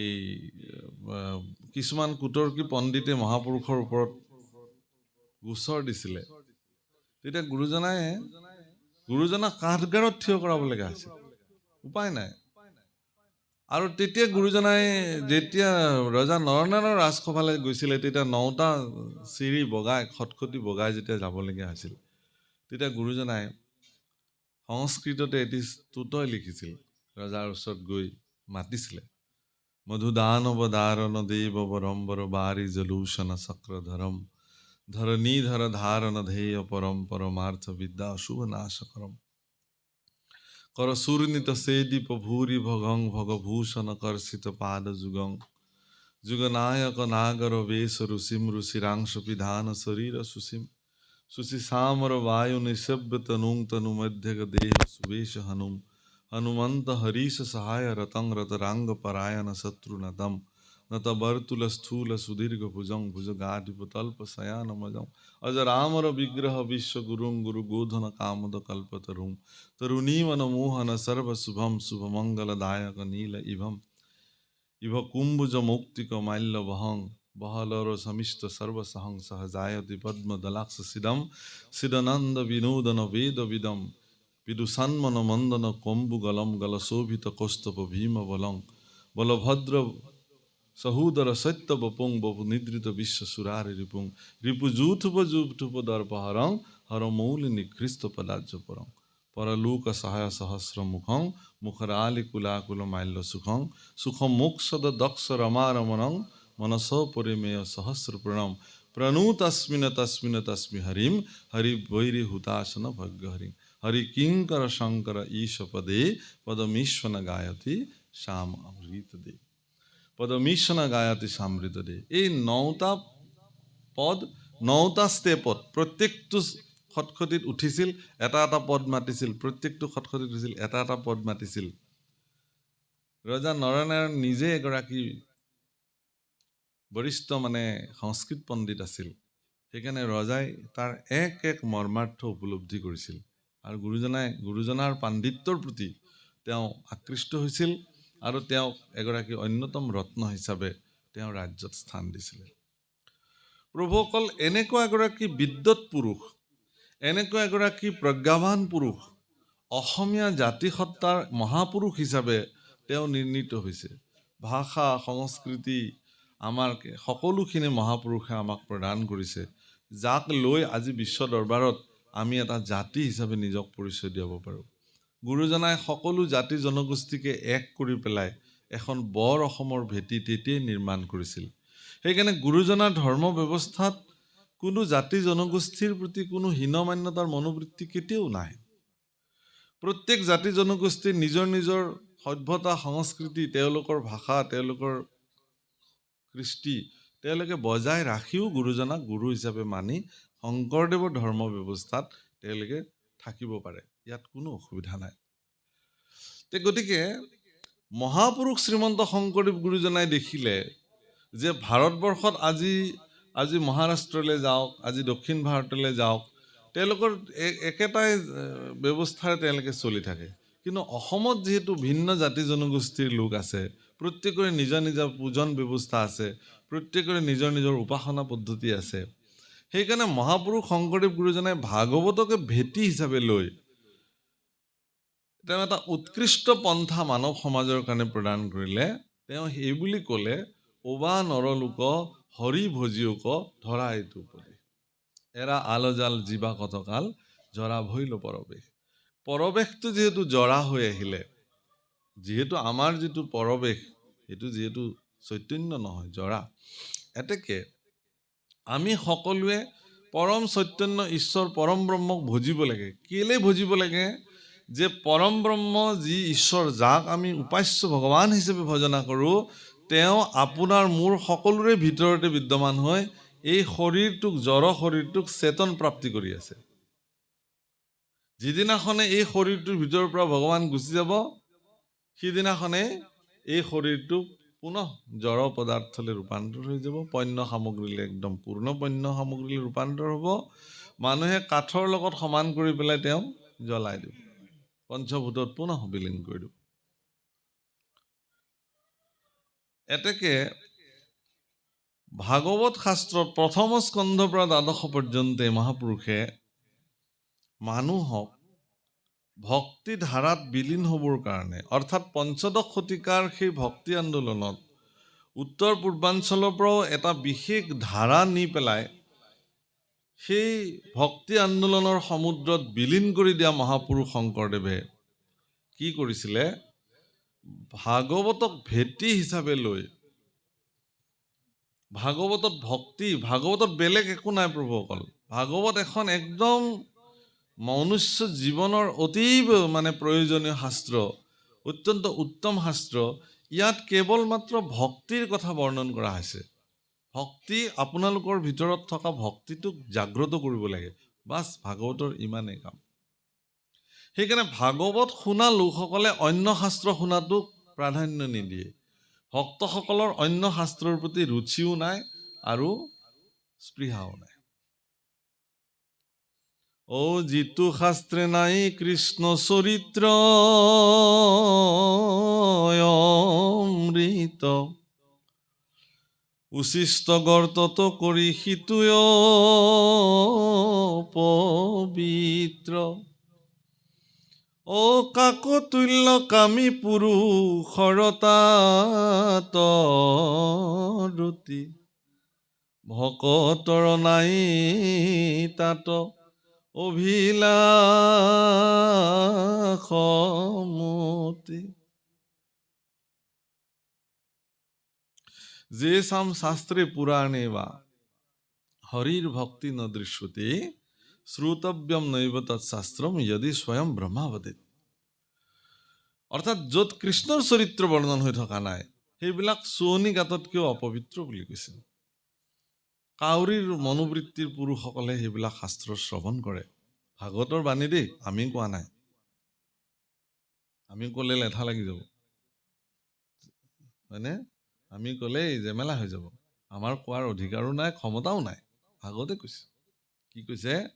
এই কিছুমান কুটৰ্কী পণ্ডিতে মহাপুৰুষৰ ওপৰত গোচৰ দিছিলে। তেতিয়া গুৰুজনাই, গুৰুজনাক কাঠগাৰত থিয় কৰাব লগা আছিল উপায় নাই। আৰু তেতিয়া গুৰুজনাই, যেতিয়া ৰজা নৰনাৰায়ণৰ ৰাজসভালৈ গৈছিলে, তেতিয়া নটা চিৰি বগাই, খটখটি বগাই যেতিয়া যাবলগীয়া হৈছিল, তেতিয়া গুৰুজনাই সংস্কৃততে এটি স্তুতই লিখিছিল, ৰজাৰ ওচৰত গৈ মাতিছিলে। দেৱ বৰম্বৰ বাৰি জলূষণ চক্ৰধৰম ধৰণীধৰ ধাৰণ ধেয় পৰম পৰমাৰ্থ বিদ্যা শুভ নাশকৰম কৰ সুরনিত সেদীপ ভূরি ভগং ভগভূষণ কর্ষিত পাদ যুগং যুগনায়ক নাগর বেশ ঋষিম ঋষিরাংশ পিধান শরীর সুসিম সুশি সামর বায়ু নিঃশব্দ তনুং তनु মধ্যগ দেহ সুবেশ হনুম हनुमंत हरीश सहाय रतंग रतरांग परायन शत्रु नतम नतबर्तुल स्थूल सुदीर्घ भुजं भुजगाधिपतल्प अज अजरामर विग्रह विश्वगुरुं गुरुगोधन कामद कल्पतरुं तरुणीवन मोहन सर्वशुभम शुभ मंगल दायक नील इभं इव वहंग बहलर समिष्ट सर्वसहं सहजायति सिदम। सिदनंद विनोदन वेद विदम। পিডুসান্মন মন্দন কম্বু গলম গল শোভিত কৌস্তব ভীম বলং। বলভদ্র সহোদর সত্য বপুং, বপু নিদ্রিত বিশ্ব সুরার রিপুং। রিপু জুথুপ জুথুপ দর্পহরং হর মৌলিনী খ্রিস্ত পদার্য পরং। পরলোক সহায় সহস্র মুখং মুখরালি কুলাকুল মাল্য সুখং। সুখ মোক্ষদ দক্ষ রমারমণং মনস পরিমেয় সহস্র প্রণম। প্রণু তস্মিন তস্মিন তস্মি হরিম, হরি বৈরি হুতাসন ভগ্য হরিম। হরি কিঙ্কর শঙ্কর ঈশ পদে পদমীশ্বন গায়তি শ্যাম অমৃত দে। পদমীশ্বন গায়তি সামৃত দে। এই নটা পদ নটা ষ্টেপত প্ৰত্যেকটো খটখটিত উঠিছিল, এটা এটা পদ মাতিছিল প্ৰত্যেকটো খটখটিত উঠিছিল, এটা এটা পদ মাতিছিল। ৰজা নৰনাৰায়ণ নিজে এগৰাকী বৰিষ্ঠ মানে সংস্কৃত পণ্ডিত আছিল। সেইকাৰণে ৰজাই তাৰ এক এক মৰ্মাৰ্থ উপলব্ধি কৰিছিল। আৰু গুৰুজনাই গুৰুজনাৰ পাণ্ডিত্যৰ প্ৰতি তেওঁ আকৃষ্ট হৈছিল আৰু তেওঁক এগৰাকী অন্যতম ৰত্ন হিচাপে তেওঁ ৰাজ্যত স্থান দিছিলে। প্ৰভুসকল এনেকুৱা এগৰাকী বিদ্যৎ পুৰুষ এনেকুৱা এগৰাকী প্ৰজ্ঞাৱান পুৰুষ অসমীয়া জাতিসত্তাৰ মহাপুৰুষ হিচাপে তেওঁ নিৰ্ণীত হৈছে। ভাষা সংস্কৃতি আমাৰ সকলোখিনি মহাপুৰুষে আমাক প্ৰদান কৰিছে। যাক লৈ আজি বিশ্ব দৰবাৰত আমি এটা জাতি হিচাপে নিজক পৰিচয় দিয়াব পাৰোঁ। গুৰুজনাই সকলো জাতি জনগোষ্ঠীকে এক কৰি পেলাই এখন বৰ অসমৰ ভেটি তেতিয়াই নিৰ্মাণ কৰিছিল। সেইকাৰণে গুৰুজনাৰ ধৰ্ম ব্যৱস্থাত কোনো জাতি জনগোষ্ঠীৰ প্ৰতি কোনো হীনমান্যতাৰ মনোবৃত্তি কেতিয়াও নাই। প্ৰত্যেক জাতি জনগোষ্ঠীৰ নিজৰ নিজৰ সভ্যতা, সংস্কৃতি, তেওঁলোকৰ ভাষা, তেওঁলোকৰ কৃষ্টি, তেওঁলোকে বজাই ৰাখিও গুৰুজনাক গুৰু হিচাপে মানি শংকৰদেৱৰ ধৰ্ম ব্যৱস্থাত তেওঁলোকে থাকিব পাৰে ইয়াত কোনো অসুবিধা নাই। গতিকে মহাপুৰুষ শ্ৰীমন্ত শংকৰদেৱ গুৰুজনাই দেখিলে যে ভাৰতবৰ্ষত আজি আজি মহাৰাষ্ট্ৰলৈ যাওক আজি দক্ষিণ ভাৰতলৈ যাওক তেওঁলোকৰ একেটাই ব্যৱস্থাৰে তেওঁলোকে চলি থাকে। কিন্তু অসমত যিহেতু ভিন্ন জাতি জনগোষ্ঠীৰ লোক আছে প্ৰত্যেকৰে নিজৰ নিজৰ পূজন ব্যৱস্থা আছে প্ৰত্যেকৰে নিজৰ নিজৰ উপাসনা পদ্ধতি আছে সেইকাৰণে মহাপুৰুষ শংকৰদেৱ গুৰুজনাই ভাগৱতকে ভেটি হিচাপে লৈ তেওঁ এটা উৎকৃষ্ট পন্থা মানৱ সমাজৰ কাৰণে প্ৰদান কৰিলে। তেওঁ সেই বুলি ক'লে, অবা নৰলোক, হৰি ভজিওক ধৰা এইটো পদে এৰা আলজাল জীৱা কতকাল, জৰা ভৈল পৰৱেশ পৰৱেশটো যিহেতু জৰা হৈ আহিলে, যিহেতু আমাৰ যিটো পৰৱেশ সেইটো যিহেতু চৈতন্য নহয়, জৰা। এতেকে আমি সকলোৱে পৰম চৈতন্য ঈশ্বৰ, পৰম ব্ৰহ্মক ভজিব লাগে। কেলৈ ভজিব লাগে? যে পৰম ব্ৰহ্ম যি ঈশ্বৰ, যাক আমি উপাস্য ভগৱান হিচাপে ভজনা কৰোঁ, তেওঁ আপোনাৰ মোৰ সকলোৰে ভিতৰতে বিদ্যমান হৈ এই শৰীৰটোক জড় শৰীৰটোক চেতন প্ৰাপ্তি কৰি আছে। যিদিনাখনে এই শৰীৰটোৰ ভিতৰৰ পৰা ভগৱান গুচি যাব, সিদিনাখনে এই শৰীৰটো পুনঃ জড় পদাৰ্থলৈ ৰূপান্তৰ হৈ যাব পণ্য সামগ্ৰীলৈ একদম পূৰ্ণ পণ্য সামগ্ৰীলৈ ৰূপান্তৰ হ'ব। মানুহে কাঠৰ লগত সমান কৰি পেলাই তেওঁ জ্বলাই দিব। পঞ্চভূতত পুনঃ বিলীন কৰি দিব। এতেকে ভাগৱত শাস্ত্ৰত প্ৰথম স্কন্ধৰ পৰা দ্বাদশ পৰ্যন্তে মহাপুৰুষে মানুহক ভক্তি ধাৰাত বিলীন হ'বৰ কাৰণে অৰ্থাৎ পঞ্চদশ শতিকাৰ সেই ভক্তি আন্দোলনত উত্তৰ পূৰ্বাঞ্চলৰ পৰাও এটা বিশেষ ধাৰা নি পেলাই সেই ভক্তি আন্দোলনৰ সমুদ্ৰত বিলীন কৰি দিয়া মহাপুৰুষ শংকৰদেৱে কি কৰিছিলে? ভাগৱতক ভেটি হিচাপে লৈ ভাগৱতত ভক্তি ভাগৱতত বেলেগ একো নাই প্ৰভুসকল ভাগৱত এখন একদম মনুষ্য জীৱনৰ অতীব মানে প্ৰয়োজনীয় শাস্ত্ৰ, অত্যন্ত উত্তম শাস্ত্ৰ, ইয়াত কেৱল মাত্ৰ ভক্তিৰ কথা বৰ্ণন কৰা হৈছে। ভক্তি আপোনালোকৰ ভিতৰত থকা ভক্তিটোক জাগ্ৰত কৰিব লাগে। বাছ ভাগৱতৰ ইমানেই কাম। সেইকাৰণে ভাগৱত শুনা লোকসকলে অন্য শাস্ত্ৰ শুনাটোক প্ৰাধান্য নিদিয়ে। ভক্তসকলৰ অন্য শাস্ত্ৰৰ প্ৰতি ৰুচিও নাই আৰু স্পৃহাও নাই। ও যিটো শাস্ত্ৰে নাই কৃষ্ণ চৰিত্ৰ অমৃত। উচিষ্ট গৰ্তত কৰি সিটোয় পবিত্ৰ অ কাকতুল্য কামী পুৰুষৰতাতৰুতি ভকতৰ নাই তাত অভিলাষমতি যে সাম শাস্ত্রে পুরাণে বা হরির ভক্তি ন দৃশ্যতে শ্রোতব্যম নৈব তৎশাস্ত্রম যদি স্বয়ং ব্ৰহ্মাৱতীত অৰ্থাৎ য'ত কৃষ্ণৰ চৰিত্ৰ বৰ্ণন হৈ থকা নাই, সেইবিলাক চুৱনি গাঁততকৈও অপবিত্ৰ বুলি কৈছে। কাউৰীৰ মনোবৃত্তিৰ পুৰুষসকলে সেইবিলাক শাস্ত্ৰ শ্ৰৱণ কৰে। ভাগৱতৰ বাণী দেই, আমি কোৱা নাই। আমি ক'লে লেঠা লাগি যাব। হয়নে? আমি ক'লেই জেমেলা হৈ যাব। আমাৰ কোৱাৰ অধিকাৰো নাই, ক্ষমতাও নাই। ভাগৱতে কৈছে। কি কৈছে?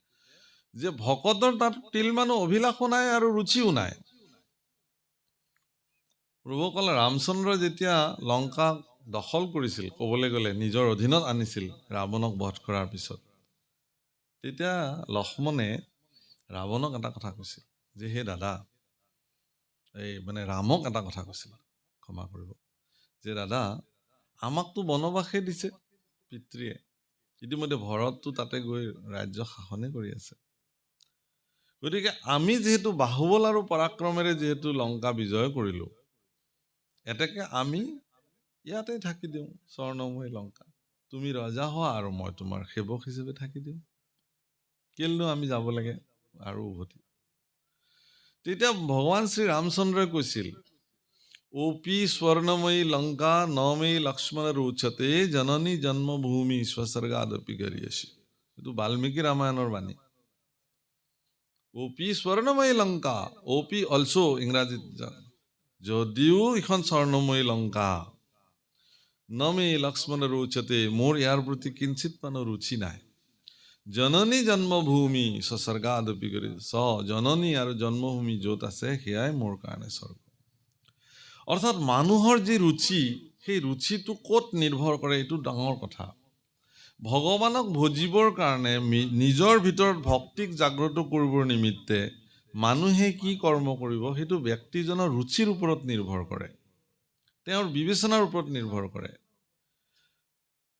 যে ভকতৰ তাত তিল মানুহ অভিলাষো নাই আৰু ৰুচিও নাই। প্ৰভুসকলে ৰামচন্দ্ৰই যেতিয়া লংকা দখল কৰিছিল, ক'বলৈ গ'লে নিজৰ অধীনত আনিছিল ৰাৱণক বধ কৰাৰ পিছত। তেতিয়া লক্ষ্মণে ৰাৱণক এটা কথা কৈছিল, যে হে দাদা, এই মানে ৰামক এটা কথা কৈছিল, ক্ষমা কৰিব, যে দাদা, আমাকতো বনবাসে দিছে পিতৃয়ে, ইতিমধ্যে ভৰতটো তাতে গৈ ৰাজ্য শাসনে কৰি আছে। গতিকে আমি যিহেতু বাহুবল আৰু পৰাক্ৰমেৰে যিহেতু লংকা বিজয় কৰিলোঁ, এতেকে আমি ইয়াতে থাকি দিওঁ স্বৰ্ণময় লংকা। তুমি ৰজা হোৱা আৰু মই তোমাৰ সেৱক হিচাপে থাকি দিওঁ। কেলেনো আমি যাব লাগে আৰু উভতি। তেতিয়া ভগৱান শ্ৰী ৰামচন্দ্ৰই কৈছিল, অপি স্বৰ্ণময়ী লংকা নমেই লক্ষ্মণ ৰোচতে জননী জন্মভূমি স্বসৰ্গাদপি কৰি আছে এইটো বাল্মীকি ৰামায়ণৰ বাণী। অপি স্বৰ্ণময়ী লংকা, অপি অলছো ইংৰাজীত যদিও এইখন স্বৰ্ণময়ী লংকা নমে লক্ষ্মণ ৰোচতে মোৰ ইয়াৰ প্ৰতি কিঞ্চিত মানো ৰুচি নাই জননী জন্মভূমি স্বসৰ্গাদপি কৰি স জননী আৰু জন্মভূমি য'ত আছে সেয়াই মোৰ কাৰণে স্বৰ্গ অৰ্থাৎ মানুহৰ যি ৰুচি সেই ৰুচিটো ক'ত নিৰ্ভৰ কৰে এইটো ডাঙৰ কথা ভগৱানক ভজিবৰ কাৰণে নিজৰ ভিতৰত ভক্তিক জাগ্ৰত কৰিবৰ নিমিত্তে মানুহে কি কৰ্ম কৰিব সেইটো ব্যক্তিজনৰ ৰুচিৰ ওপৰত নিৰ্ভৰ কৰে তেওঁৰ বিবেচনাৰ ওপৰত নিৰ্ভৰ কৰে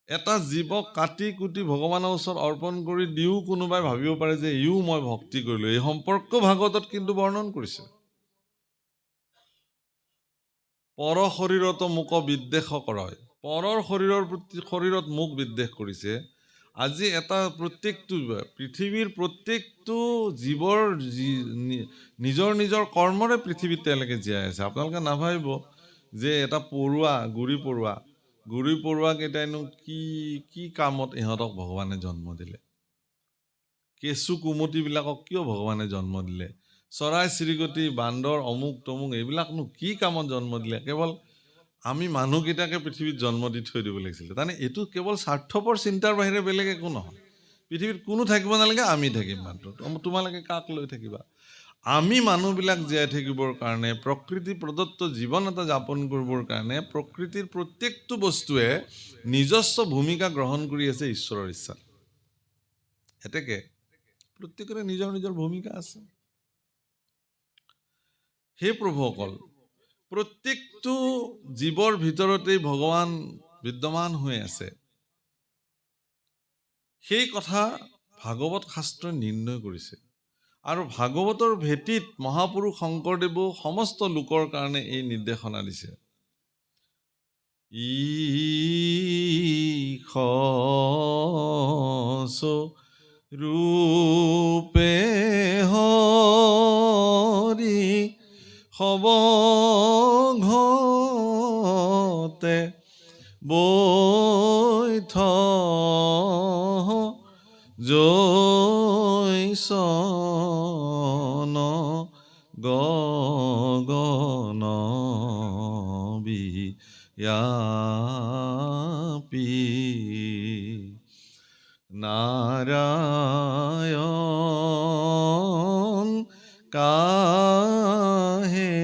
এটা জীৱক কাটি কুটি ভগৱানৰ ওচৰত অৰ্পণ কৰি দিও কোনোবাই ভাবিব পাৰে যে ইও মই ভক্তি কৰিলোঁ। এই সম্পৰ্ক ভাগৱতত কিন্তু বৰ্ণন কৰিছে। পৰ শৰীৰত মোক বিদ্বেষ কৰয়। পৰৰ শৰীৰৰ প্ৰতি শৰীৰত মোক বিদ্বেষ কৰিছে। আজি এটা প্ৰত্যেকটো পৃথিৱীৰ প্ৰত্যেকটো জীৱৰ যি- নিজৰ নিজৰ কৰ্মৰে পৃথিৱীত তেওঁলোকে জীয়াই আছে। আপোনালোকে নাভাবিব যে এটা পৰুৱা, গুৰি পৰুৱা গুৰি পৰুৱাকেইটাইনো কি কি কামত ইহঁতক ভগৱানে জন্ম দিলে? কেঁচু কুমতিবিলাকক কিয় ভগৱানে জন্ম দিলে? চৰাই চিৰিকটি, বান্দৰ, অমুক তমুক, এইবিলাকনো কি কামত জন্ম দিলে? কেৱল আমি মানুহকেইটাকে পৃথিৱীত জন্ম দি থৈ দিব লাগিছিলে। তাৰমানে এইটো কেৱল স্বাৰ্থপৰ চিন্তাৰ বাহিৰে বেলেগ একো নহয়। পৃথিৱীত কোনো থাকিব নালাগে, আমি থাকিম মাত্ৰ। তোমালোকে কাক লৈ থাকিবা? আমি মানুহবিলাক জীয়াই থাকিবৰ কাৰণে, প্ৰকৃতি প্ৰদত্ত জীৱন এটা যাপন কৰিবৰ কাৰণে, প্ৰকৃতিৰ প্ৰত্যেকটো বস্তুৱে নিজস্ব ভূমিকা গ্ৰহণ কৰি আছে ঈশ্বৰৰ ইচ্ছাত। এতেকে প্ৰত্যেকৰে নিজৰ নিজৰ ভূমিকা আছে। সেই প্ৰভুসকল, প্ৰত্যেকটো জীৱৰ ভিতৰতেই ভগৱান বিদ্যমান হৈ আছে। সেই কথা ভাগৱত শাস্ত্ৰই নিৰ্ণয় কৰিছে। আৰু ভাগৱতৰ ভেটিত মহাপুৰুষ শংকৰদেৱেও সমস্ত লোকৰ কাৰণে এই নিৰ্দেশনা দিছে। ঈশ ৰূপে হৰি সবঘতে বৈঠ জৈছন গগন বিয়াপি নারায়ণ কাহে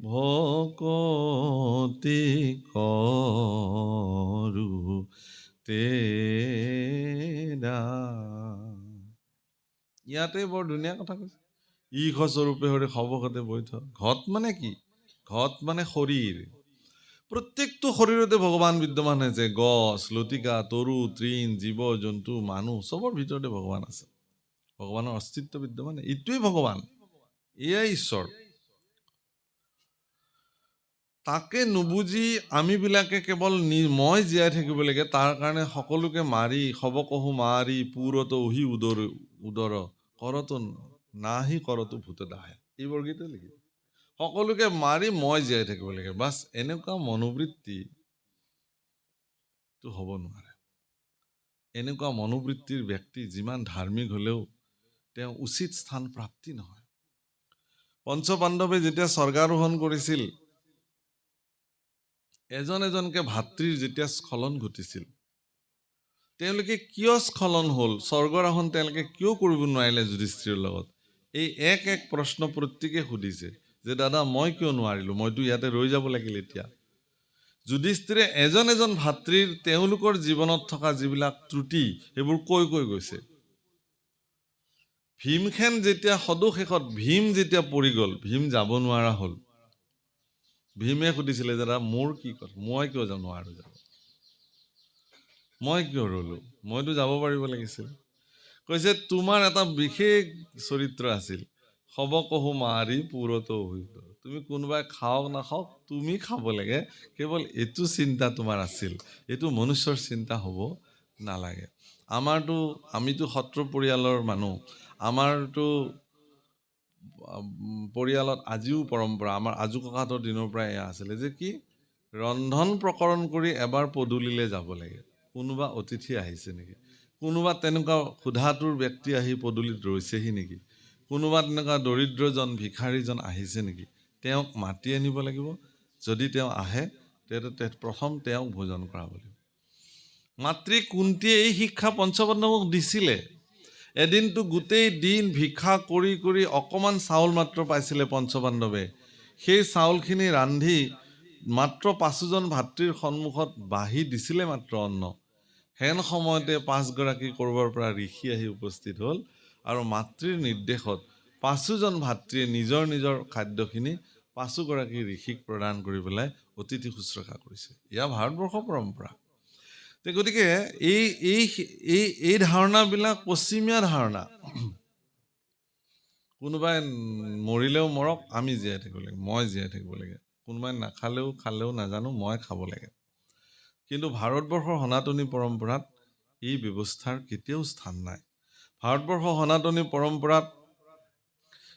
ভকতি করু তেৰা ইয়াতে বৰ ধুনীয়া কথা কৈছে। ঈশ স্বৰূপে হৰি সবকতে বৈঠ ঘট মানে কি? ঘট মানে শৰীৰ। প্ৰত্যেকটো শৰীৰতে ভগৱান বিদ্যমান হৈছে গছ, লতিকা, তৰু, তৃণ, জীৱ, জন্তু, মানুহ, চবৰ ভিতৰতে ভগৱান আছে। ভগৱানৰ অস্তিত্ব বিদ্যমান, এইটোৱেই ভগৱান। এয়াই ঈশ্বৰ। তাকে নুবুজি আমিবিলাকে কেৱল মই জীয়াই থাকিব লাগে, তাৰ কাৰণে সকলোকে মাৰি সবকহু মাৰি পুৰত উহি উদৰ উদৰ কৰতো নাহি কৰতো ভূত দাহে। এই বৰগীতে লিখি। সকলোকে মাৰি মই জীয়াই থাকিব লাগে। বাছ এনেকুৱা মনোবৃত্তি টো হ'ব নোৱাৰে। এনেকুৱা মনোবৃত্তিৰ ব্যক্তি যিমান ধাৰ্মিক হ'লেও তেওঁ উচিত স্থান প্ৰাপ্তি নহয়। পঞ্চ পাণ্ডৱে যেতিয়া স্বৰ্গাৰোহণ কৰিছিল, এজন এজনকে ভাতৃৰ যেতিয়া স্খলন ঘটিছিল, তেওঁলোকে কিয় স্খলন হ'ল? স্বৰ্গৰাহন তেওঁলোকে কিয় কৰিব নোৱাৰিলে যুধিষ্ঠিৰৰ লগত? এই এক এক প্ৰশ্ন প্ৰত্যেকে সুধিছে যে, দাদা, মই কিয় নোৱাৰিলোঁ? মইতো ইয়াতে ৰৈ যাব লাগিল এতিয়া। যুধিষ্ঠিৰে এজন এজন ভাতৃৰ, তেওঁলোকৰ জীৱনত থকা যিবিলাক ত্ৰুটি, সেইবোৰ কৈ কৈ গৈছে। ভীমখেন যেতিয়া সদুশেষত, ভীম যেতিয়া পৰি গ'ল, ভীম যাব নোৱাৰা হ'ল। ভীমে সুধিছিলে, দাদা, মোৰ কি কথা? মই কিয় নোৱাৰো যাব। মই কিয় ৰ'লো? মইতো যাব পাৰিব লাগিছিল। কৈছে, তোমাৰ এটা বিশেষ চৰিত্ৰ আছিল। সবকহু মাৰি পুৰত অভিজ্ঞ তুমি কোনোবাই খাওক, নাখাওক, তুমি খাব লাগে। কেৱল এইটো চিন্তা তোমাৰ আছিল। এইটো মনুষ্যৰ চিন্তা হ'ব নালাগে। আমাৰতো, আমিতো সত্ৰ পৰিয়ালৰ মানুহ। আমাৰতো পৰিয়ালত আজিও পৰম্পৰা। আমাৰ আজু ককাহঁতৰ দিনৰ পৰাই এয়া আছিলে যে কি, ৰন্ধন প্ৰকৰণ কৰি এবাৰ পদূলিলৈ যাব লাগে। কোনোবা অতিথি আহিছে নেকি? কোনোবা তেনেকুৱা ক্ষুধাতুৰ ব্যক্তি আহি পদূলিত ৰৈছেহি নেকি? কোনোবা তেনেকুৱা দৰিদ্ৰজন ভিখাৰীজন আহিছে নেকি? তেওঁক মাতি আনিব লাগিব। যদি তেওঁ আহে তেতিয়া প্ৰথম তেওঁক ভোজন কৰাব লাগিব। মাতৃ কুন্তীয়ে এই শিক্ষা পঞ্চপাণ্ডৱক দিছিলে। এদিনটো গোটেই দিন ভিক্ষা কৰি কৰি অকণমান চাউল মাত্ৰ পাইছিলে পঞ্চপাণ্ডৱে। সেই চাউলখিনি ৰান্ধি মাত্ৰ পাঁচোজন ভাতৃৰ সন্মুখত বাঢ়ি দিছিলে মাত্ৰ অন্ন। হেন সময়তে পাঁচগৰাকী ক'ৰবাৰ পৰা ঋষি আহি উপস্থিত হ'ল আৰু মাতৃৰ নিৰ্দেশত পাঁচোজন ভাতৃয়ে নিজৰ নিজৰ খাদ্যখিনি পাঁচোগৰাকী ঋষিক প্ৰদান কৰি পেলাই অতিথি শুশ্ৰূষা কৰিছে। এয়া ভাৰতবৰ্ষৰ পৰম্পৰা। গতিকে এই এই এই এই ধাৰণাবিলাক পশ্চিমীয়া ধাৰণা। কোনোবাই মৰিলেও মৰক আমি জীয়াই থাকিব লাগে মই জীয়াই থাকিব লাগে। কোনোবাই নাখালেও খালেও নাজানো মই খাব লাগে। কিন্তু ভাৰতবৰ্ষৰ সনাতনী পৰম্পৰাত এই ব্যৱস্থাৰ কেতিয়াও স্থান নাই। ভাৰতবৰ্ষৰ সনাতনী পৰম্পৰাত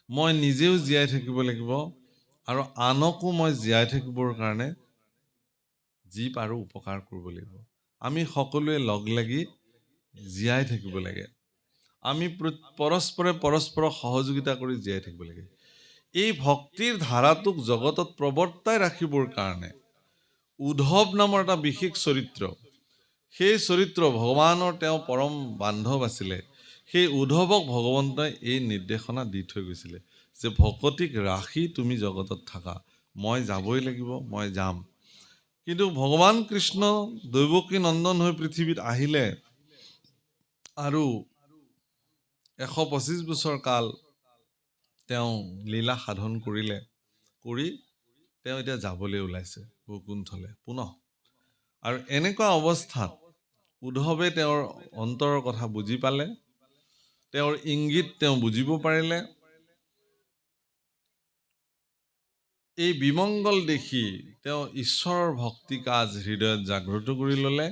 মই নিজেও জীয়াই থাকিব লাগিব আৰু আনকো মই জীয়াই থাকিবৰ কাৰণে যি পাৰোঁ উপকাৰ কৰিব লাগিব। আমি সকলোৱে লগ লাগি জীয়াই থাকিব লাগে। আমি প্ৰ- পৰস্পৰে পৰস্পৰক সহযোগিতা কৰি জীয়াই থাকিব লাগে। এই ভক্তিৰ ধাৰাটোক জগতত প্ৰৱৰ্তাই ৰাখিবৰ কাৰণে উদ্ধৱ নামৰ এটা বিশেষ চৰিত্ৰ। সেই চৰিত্ৰ ভগৱানৰ তেওঁ পৰম বান্ধৱ আছিলে। সেই উদ্ধৱক ভগৱন্তই এই নিৰ্দেশনা দি থৈ গৈছিলে যে, ভকতিক ৰাখি তুমি জগতত থাকা। মই যাবই লাগিব, মই যাম। কিন্তু ভগৱান কৃষ্ণ দৈৱকী নন্দন হৈ পৃথিৱীত আহিলে আৰু এশ পঁচিছ বছৰ কাল তেওঁ লীলা সাধন কৰিলে, কৰি তেওঁ এতিয়া যাবলৈ ওলাইছে। বৈকুণ্ঠলে পুনঃ আৰু এনেকুৱা অৱস্থাত উদ্ধৱে তেওঁৰ অন্তৰৰ কথা বুজি পালে তেওঁৰ ইংগিত তেওঁ বুজিব পাৰিলে। এই বিমংগল দেখি তেওঁ ঈশ্বৰৰ ভক্তি কাজ হৃদয়ত জাগ্ৰত কৰি ল'লে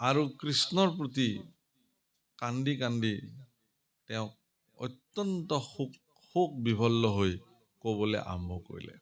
আৰু কৃষ্ণৰ প্ৰতি কান্দি কান্দি তেওঁক অত্যন্ত শোক শোক বিভল্ল হৈ ক'বলৈ আৰম্ভ কৰিলে।